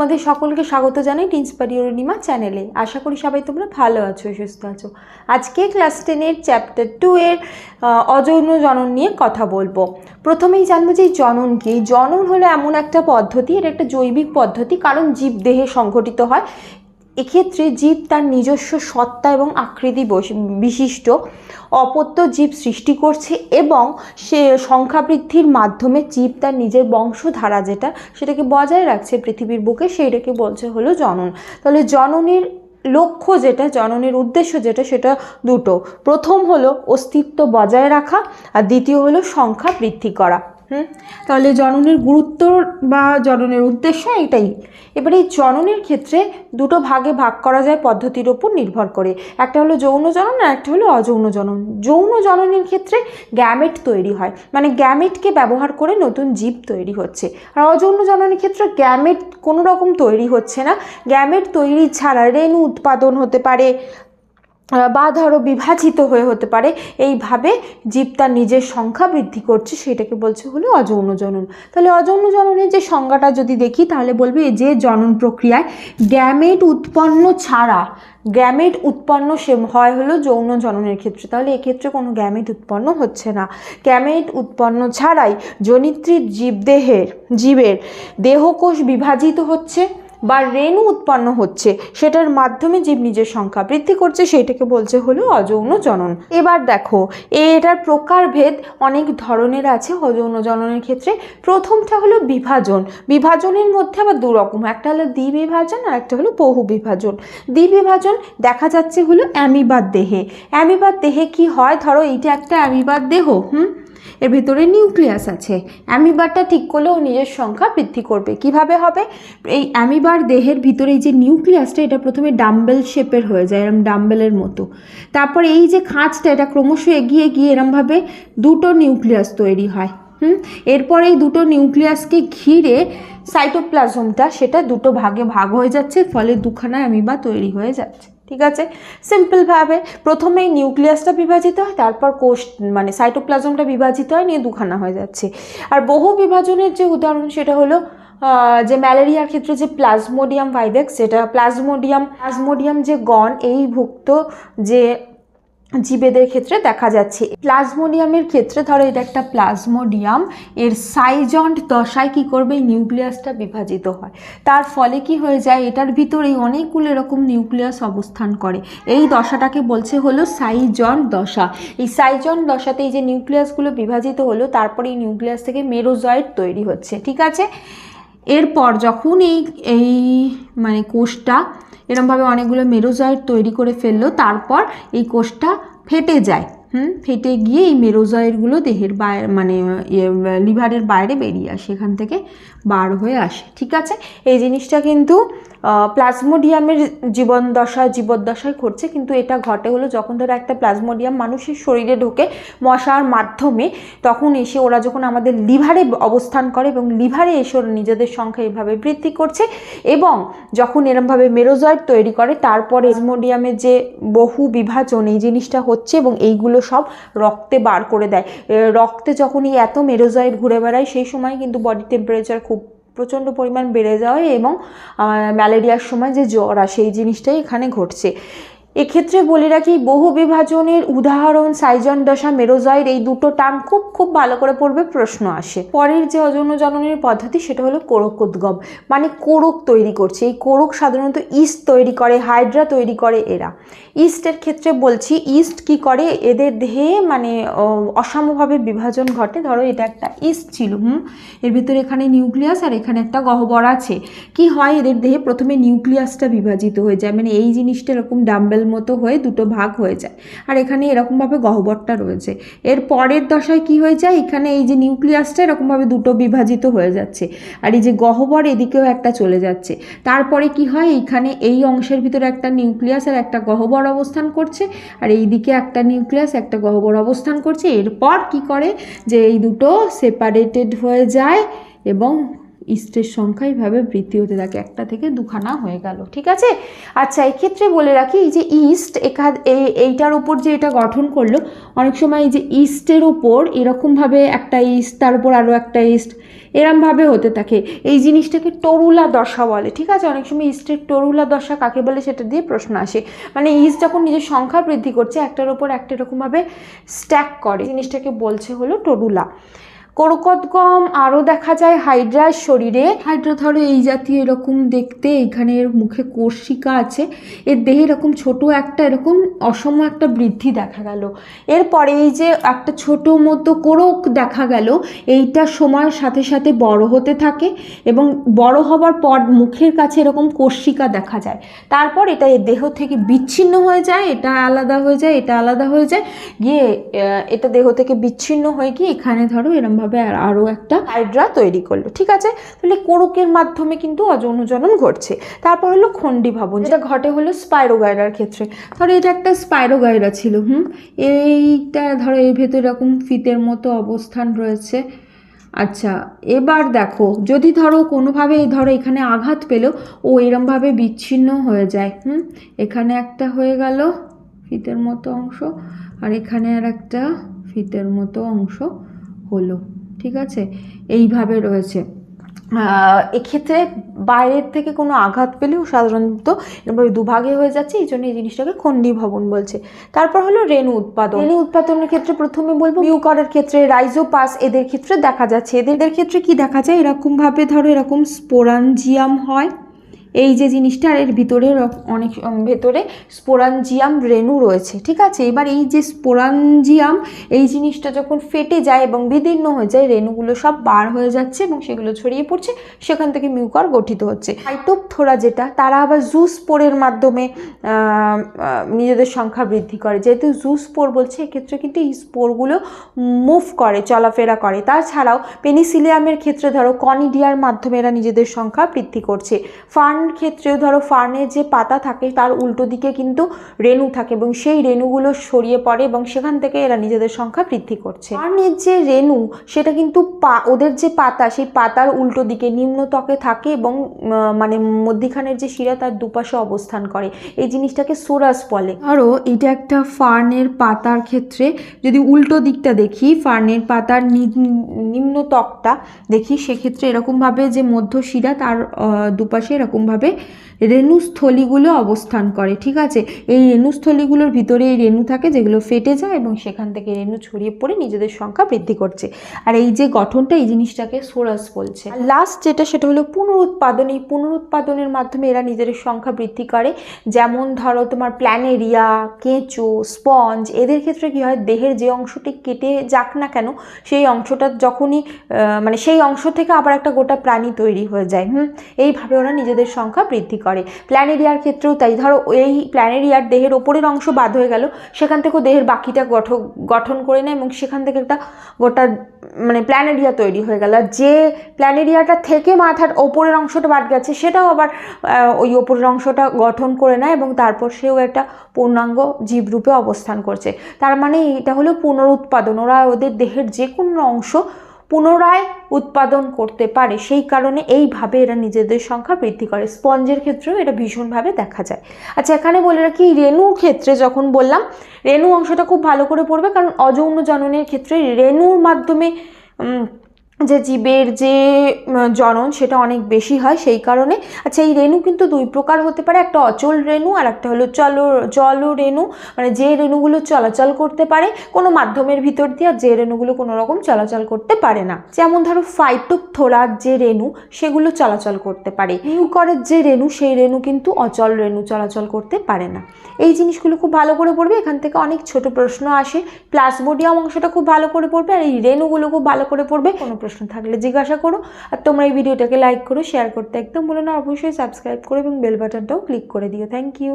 তোমাদের সকলকে স্বাগত জানাই টিন্সপারি চ্যানেলে। আশা করি সবাই তোমরা ভালো আছো, সুস্থ আছো। আজকে ক্লাস টেনের চ্যাপ্টার টু এর অযৌন জনন নিয়ে কথা বলব। প্রথমেই জানব যে জনন কি? জনন হলো এমন একটা পদ্ধতি, এটা একটা জৈবিক পদ্ধতি, কারণ জীব দেহে সংঘটিত হয়। এক্ষেত্রে জীব তার নিজস্ব সত্তা এবং আকৃতি বিশিষ্ট। অপত্য জীব সৃষ্টি করছে এবং সে সংখ্যা বৃদ্ধির মাধ্যমে জীব তার নিজের বংশধারা যেটা সেটাকে বজায় রাখছে পৃথিবীর বুকে সেইটাকে বলছে হলো জনন। তাহলে জননের লক্ষ্য যেটা, জননের উদ্দেশ্য যেটা সেটা দুটো। প্রথম হলো অস্তিত্ব বজায় রাখা আর দ্বিতীয় হলো সংখ্যা বৃদ্ধি করা। হুম? তাহলে জননের গুরুত্ব বা জননের উদ্দেশ্য এটাই এবারে এই জননের ক্ষেত্রে দুটো ভাগে ভাগ করা যায় পদ্ধতির ওপর নির্ভর করে। একটা হলো যৌন জনন আর একটা হলো অযৌন জনন। যৌন জননের ক্ষেত্রে গ্যামেট তৈরি হয়। মানে গ্যামেটকে ব্যবহার করে নতুন জীব তৈরি হচ্ছে। আর অযৌন জননের ক্ষেত্রে গ্যামেট কোনো রকম তৈরি হচ্ছে না। গ্যামেট তৈরি ছাড়া রেণু উৎপাদন হতে পারে বা ধরো বিভাজিত হয়ে হতে পারে। এইভাবে জীব তার নিজের সংখ্যা বৃদ্ধি করছে, সেটাকে বলছে হলো অযৌন জনন। তাহলে অযৌন জননের যে সংজ্ঞাটা যদি দেখি, তাহলে বলবে যে জনন প্রক্রিয়ায় গ্যামেট উৎপন্ন ছাড়া, গ্যামেট উৎপন্ন সে হয় হলো যৌন জননের ক্ষেত্রে। তাহলে এক্ষেত্রে কোনো গ্যামেট উৎপন্ন হচ্ছে না। গ্যামেট উৎপন্ন ছাড়াই জনিত্রীর জীবদেহের, জীবের দেহকোষ বিভাজিত হচ্ছে। বা রেণু উৎপন্ন হচ্ছে, সেটার মাধ্যমে জীব নিজের সংখ্যা বৃদ্ধি করছে, সেইটাকে বলছে হলো অযৌন জনন। এবার দেখো এটার প্রকারভেদ অনেক ধরনের আছে অযৌন জননের ক্ষেত্রে। প্রথমটা হলো বিভাজন। বিভাজনের মধ্যে আবার দুরকম একটা হলো দ্বিবিভাজন আর একটা হলো বহু বিভাজন দ্বিবিভাজন দেখা যাচ্ছে হলো অ্যামিবার দেহে। অ্যামিবার দেহে কি হয়? ধরো এইটা একটা অ্যামিবার দেহ, হুম? এর ভিতরে নিউক্লিয়াস আছে। অ্যামিবারটা ঠিক করলেও নিজের সংখ্যা বৃদ্ধি করবে। কীভাবে হবে? এই অ্যামিবার দেহের ভিতরে এই যে নিউক্লিয়াসটা এটা প্রথমে ডাম্বেল শেপের হয়ে যায়, এরম ডাম্বেলের মতো। তারপর এই যে খাঁজটা, এটা ক্রমশ এগিয়ে গিয়ে এরমভাবে দুটো নিউক্লিয়াস তৈরি হয়। হুম? এরপর এই দুটো নিউক্লিয়াসকে ঘিরে সাইটোপ্লাজমটা সেটা দুটো ভাগে ভাগ হয়ে যাচ্ছে, ফলে দুখানা অ্যামিবা তৈরি হয়ে যাচ্ছে। ঠিক আছে? সিম্পলভাবে প্রথমে নিউক্লিয়াসটা বিভাজিত হয়, তারপর কোষ মানে সাইটোপ্লাজমটা বিভাজিত হয়, নিয়ে দুখানা হয়ে যাচ্ছে। আর বহু বিভাজনের যে উদাহরণ সেটা হলো যে ম্যালেরিয়ার ক্ষেত্রে যে প্লাজমোডিয়াম ভাইভেক্স সেটা প্লাজমোডিয়াম প্লাজমোডিয়াম যে গণ, এই ভুক্ত যে জীবেদের ক্ষেত্রে দেখা যাচ্ছে। প্লাজমোডিয়ামের ক্ষেত্রে ধরো এটা একটা প্লাজমোডিয়াম, এর সাইজন্ট দশায় কি করবে? এই নিউক্লিয়াসটা বিভাজিত হয়। তার ফলে কি হয়ে যায়? এটার ভিতরেই অনেকগুলো এরকম নিউক্লিয়াস অবস্থান করে। এই দশাটাকে বলছে হলো সাইজন্ট দশা। এই সাইজন্ট দশাতে এই যে নিউক্লিয়াসগুলো বিভাজিত হলো, তারপরে এই নিউক্লিয়াস থেকে মেরোজয়েড তৈরি হচ্ছে। ঠিক আছে? এরপর যখন এই এই মানে কোষটা এরমভাবে অনেকগুলো মেরোজয়েড তৈরি করে ফেলল তারপর এই কোষটা ফেটে যায়। হুম? ফেটে গিয়ে এই মেরোজয়েডগুলো দেহের বাইরে মানে ইয়ে, লিভারের বাইরে বেরিয়ে আসে এখান থেকে বার হয়ে আসে। ঠিক আছে? এই জিনিসটা কিন্তু প্লাজমোডিয়ামের জীবন দশা জীবদ্দশায় ঘটছে, কিন্তু এটা ঘটে হলো যখন ধরো একটা প্লাজমোডিয়াম মানুষের শরীরে ঢোকে মশার মাধ্যমে, তখন এসে ওরা যখন আমাদের লিভারে অবস্থান করে এবং লিভারে এসে ওরা নিজেদের সংখ্যা এভাবে বৃদ্ধি করছে এবং যখন এরমভাবে মেরোজয়েড তৈরি করে, তারপরে প্লাজমোডিয়ামের যে বহু বিভাজন এই জিনিসটা হচ্ছে এবং এইগুলো সব রক্তে বার করে দেয়। রক্তে যখন এই এত মেরোজয়েড ঘুরে বেড়ায়, সেই সময় কিন্তু বডি টেম্পারেচার খুব প্রচণ্ড পরিমাণ বেড়ে যাওয়ায় এবং ম্যালেরিয়ার সময় যে জ্বর আসে এই জিনিসটাই এখানে ঘটছে। এক্ষেত্রে বলে রাখি, বহু বিভাজনের উদাহরণ সাইজন দশা মেরোজয়ের এই দুটো টার্ম খুব খুব ভালো করে পড়বে, প্রশ্ন আসে। পরের যে অযৌন জননের পদ্ধতি, সেটা হলো কোরক উদ্গম। মানে কোরক তৈরি করছে। এই কোরক সাধারণত ইস্ট তৈরি করে, হাইড্রা তৈরি করে এরা। ইস্টের ক্ষেত্রে বলছি, ইস্ট কি করে? এদের দেহে মানে অসমভাবে বিভাজন ঘটে। ধরো এটা একটা ইস্ট ছিল, হুম? এর ভিতরে এখানে নিউক্লিয়াস আর এখানে একটা গহ্বর আছে। কি হয়? এদের দেহে প্রথমে নিউক্লিয়াসটা বিভাজিত হয়ে যায়। মানে এই জিনিসটা এরকম ডাম্বেল মতো হয়ে দুটো ভাগ হয়ে যায়। আর এখানে এরকমভাবে গহ্বরটা রয়েছে। এর পরের দশায় কি হয়ে যায়? এখানে এই যে নিউক্লিয়াসটা এরকমভাবে দুটো বিভাজিত হয়ে যাচ্ছে। আর এই যে গহ্বর এদিকেও একটা চলে যাচ্ছে। তারপরে কি হয়? এইখানে এই অংশের ভিতরে একটা নিউক্লিয়াস আর একটা গহ্বর অবস্থান করছে। আর এই দিকে একটা নিউক্লিয়াস, একটা গহ্বর অবস্থান করছে। এরপর কি করে? যে এই দুটো সেপারেটেড হয়ে যায় এবং ইস্টের সংখ্যা এইভাবে বৃদ্ধি হতে থাকে। একটা থেকে দুখানা হয়ে গেল, ঠিক আছে? আচ্ছা এক্ষেত্রে বলে রাখি, এই যে ইস্ট এখা এই- এইটার ওপর যে এটা গঠন করল, অনেক সময় এই যে ইস্টের ওপর এরকমভাবে একটা ইস্ট, তার উপর আরও একটা ইস্ট, এরমভাবে হতে থাকে। এই জিনিসটাকে তরুলা দশা বলে, ঠিক আছে? অনেক সময় ইস্টের তরুলা দশা কাকে বলে সেটা দিয়ে প্রশ্ন আসে। মানে ইস্ট যখন নিজের সংখ্যা বৃদ্ধি করছে, একটার ওপর একটা এরকমভাবে স্ট্যাক করে, জিনিসটাকে বলছে হলো তরুলা। করকত গম আরও দেখা যায় হাইড্রার শরীরে। হাইড্রা ধরো এই জাতীয় এরকম দেখতে, এখানে মুখে কোর্শিকা আছে। এর দেহে এরকম ছোট একটা এরকম অসম একটা বৃদ্ধি দেখা গেল। এরপরে এই যে একটা ছোট মতো কোরক দেখা গেল, এইটা সময়ের সাথে সাথে বড় হতে থাকে এবং বড় হবার পর মুখের কাছে এরকম কোর্শিকা দেখা যায়। তারপর এটা এর দেহ থেকে বিচ্ছিন্ন হয়ে যায়, এটা আলাদা হয়ে যায়, এটা আলাদা হয়ে যায়। গিয়ে এটা দেহ থেকে বিচ্ছিন্ন হয়ে গিয়ে এখানে ধরো এরমভাবে আর- আরও একটা হাইড্রা তৈরি করল, ঠিক আছে? তাহলে কোরকের মাধ্যমে কিন্তু অযৌনজনন ঘটছে। তারপর হলো খণ্ডি ভবন, যেটা ঘটে হলো স্পাইরোগাইরার ক্ষেত্রে। ধরো এটা একটা স্পাইরোগাইরা ছিল, হুম? এইটা ধরো এর ভেতর এরকম ফিতের মতো অবস্থান রয়েছে। আচ্ছা এবার দেখো, যদি ধরো কোনোভাবে ধরো এখানে আঘাত পেল, ও এরমভাবে বিচ্ছিন্ন হয়ে যায়, হুম? এখানে একটা হয়ে গেল ফিতের মতো অংশ, আর এখানে আর একটা ফিতের মতো অংশ। হলো, ঠিক আছে? এইভাবে রয়েছে। এক্ষেত্রে বাইরের থেকে কোনো আঘাত পেলেও সাধারণত এরকমভাবে দুভাগে হয়ে যাচ্ছে, এই জন্য এই জিনিসটাকে খণ্ডী ভবন বলছে। তারপর হলো রেণু উৎপাদন। রেণু উৎপাদনের ক্ষেত্রে প্রথমে বলব মিউকরের ক্ষেত্রে রাইজোপাস, এদের ক্ষেত্রে দেখা যাচ্ছে। এদের ক্ষেত্রে কি দেখা যায়? এরকমভাবে ধরো এরকম স্পোরানজিয়াম হয়। এই যে জিনিসটা, আর এর ভিতরে অনেক ভেতরে স্পোরানজিয়াম রেণু রয়েছে, ঠিক আছে? এবার এই যে স্পোরানজিয়াম এই জিনিসটা যখন ফেটে যায় এবং বিদীর্ণ হয়ে যায়, রেণুগুলো সব বার হয়ে যাচ্ছে এবং সেগুলো ছড়িয়ে পড়ছে, সেখান থেকে মিউকর গঠিত হচ্ছে। ফাইটোপথোরা যেটা, তারা আবার জুসপোরের মাধ্যমে নিজেদের সংখ্যা বৃদ্ধি করে। যেহেতু জুসপোর বলছে, এক্ষেত্রে কিন্তু এই স্পোরগুলো মুভ করে, চলাফেরা করে। তাছাড়াও পেনিসিলিয়ামের ক্ষেত্রে ধরো, কনিডিয়ার মাধ্যমে এরা নিজেদের সংখ্যা বৃদ্ধি করছে। ফার্ন ক্ষেত্রেও ধরো ফার্নের যে পাতা থাকে, তার উল্টো দিকে কিন্তু রেণু থাকে এবং সেই রেণুগুলো ছড়িয়ে পড়ে এবং সেখান থেকে এরা নিজেদের সংখ্যা বৃদ্ধি করছে। ফার্নের যে রেণু, সেটা কিন্তু পা, ওদের যে পাতা, সেই পাতার উল্টো দিকে নিম্ন ত্বকে থাকে এবং মানে মধ্যিখানের যে শিরা তার দুপাশে অবস্থান করে। এই জিনিসটাকে সোরাস বলে। ধরো, এটা একটা ফার্নের পাতার ক্ষেত্রে যদি উল্টো দিকটা দেখি, ফার্নের পাতার নিম্ন ত্বকটা দেখি, সেক্ষেত্রে এরকমভাবে যে মধ্য শিরা তার দুপাশে দুপাশে এরকমভাবে রেণুস্থলীগুলো অবস্থান করে, ঠিক আছে? এই রেণুস্থলীগুলোর ভিতরে এই রেণু থাকে যেগুলো ফেটে যায় এবং সেখান থেকে রেণু ছড়িয়ে পড়ে নিজেদের সংখ্যা বৃদ্ধি করছে। আর এই যে গঠনটা, এই জিনিসটাকে সোরাস বলছে। লাস্ট যেটা, সেটা হলো পুনরুৎপাদন এই পুনরুৎপাদনের মাধ্যমে এরা নিজেদের সংখ্যা বৃদ্ধি করে। যেমন ধরো তোমার প্ল্যানেরিয়া, কেঁচো, স্পঞ্জ, এদের ক্ষেত্রে কী হয়, দেহের যে অংশটি কেটে যাক না কেন, সেই অংশটা যখনই মানে সেই অংশ থেকে আবার একটা গোটা প্রাণী তৈরি হয়ে যায়। হুম? এইভাবে ওরা নিজেদের সংখ্যা বৃদ্ধি করে। প্ল্যানেরিয়ার ক্ষেত্রেও তাই। ধরো এই প্ল্যানেরিয়ার দেহের ওপরের অংশ বাদ হয়ে গেল, সেখান থেকেও দেহের বাকিটা গঠন গঠন করে নেয় এবং সেখান থেকে একটা গোটা মানে প্ল্যানেরিয়া তৈরি হয়ে গেল। যে প্ল্যানেরিয়াটা থেকে মাথার ওপরের অংশটা বাদ গেছে, সেটাও আবার ওই ওপরের অংশটা গঠন করে নেয় এবং তারপর সেও একটা পূর্ণাঙ্গ জীবরূপে অবস্থান করছে। তার মানে এটা হলো পুনরুৎপাদন। ওরা ওদের দেহের যে কোনো অংশ পুনরায় উৎপাদন করতে পারে। সেই কারণে এইভাবে এরা নিজেদের সংখ্যা বৃদ্ধি করে। স্পঞ্জের ক্ষেত্রেও এটা ভীষণভাবে দেখা যায়। আচ্ছা এখানে বলে রাখি, রেণুর ক্ষেত্রে যখন বললাম, রেণু অংশটা খুব ভালো করে পড়বে কারণ অযৌন জননের ক্ষেত্রে রেণুর মাধ্যমে যে জীবের যে জনন সেটা অনেক বেশি হয় সেই কারণে। আচ্ছা এই রেণু কিন্তু দুই প্রকার হতে পারে, একটা অচল রেণু আর একটা হলো চল, জল রেণু। মানে যে রেণুগুলো চলাচল করতে পারে কোনো মাধ্যমের ভিতর দিয়ে আর যে রেণুগুলো কোনো রকম চলাচল করতে পারে না। যেমন ধরো ফাইটোপথোরার যে রেণু, সেগুলো চলাচল করতে পারে। মিউকরের যে রেণু, সেই রেণু কিন্তু অচল রেণু চলাচল করতে পারে না। এই জিনিসগুলো খুব ভালো করে পড়বে, এখান থেকে অনেক ছোট প্রশ্ন আসে। প্লাসবোডিয়াম অংশটা খুব ভালো করে পড়বে আর এই রেণুগুলো খুব ভালো করে পড়বে, কোনো প্রশ্ন থাকলে জিজ্ঞাসা করো আর তোমরা এই ভিডিওটাকে লাইক করো শেয়ার করতে একদম বলো না, অবশ্যই সাবস্ক্রাইব করো এবং বেল বাটনটাও ক্লিক করে দিও। Thank you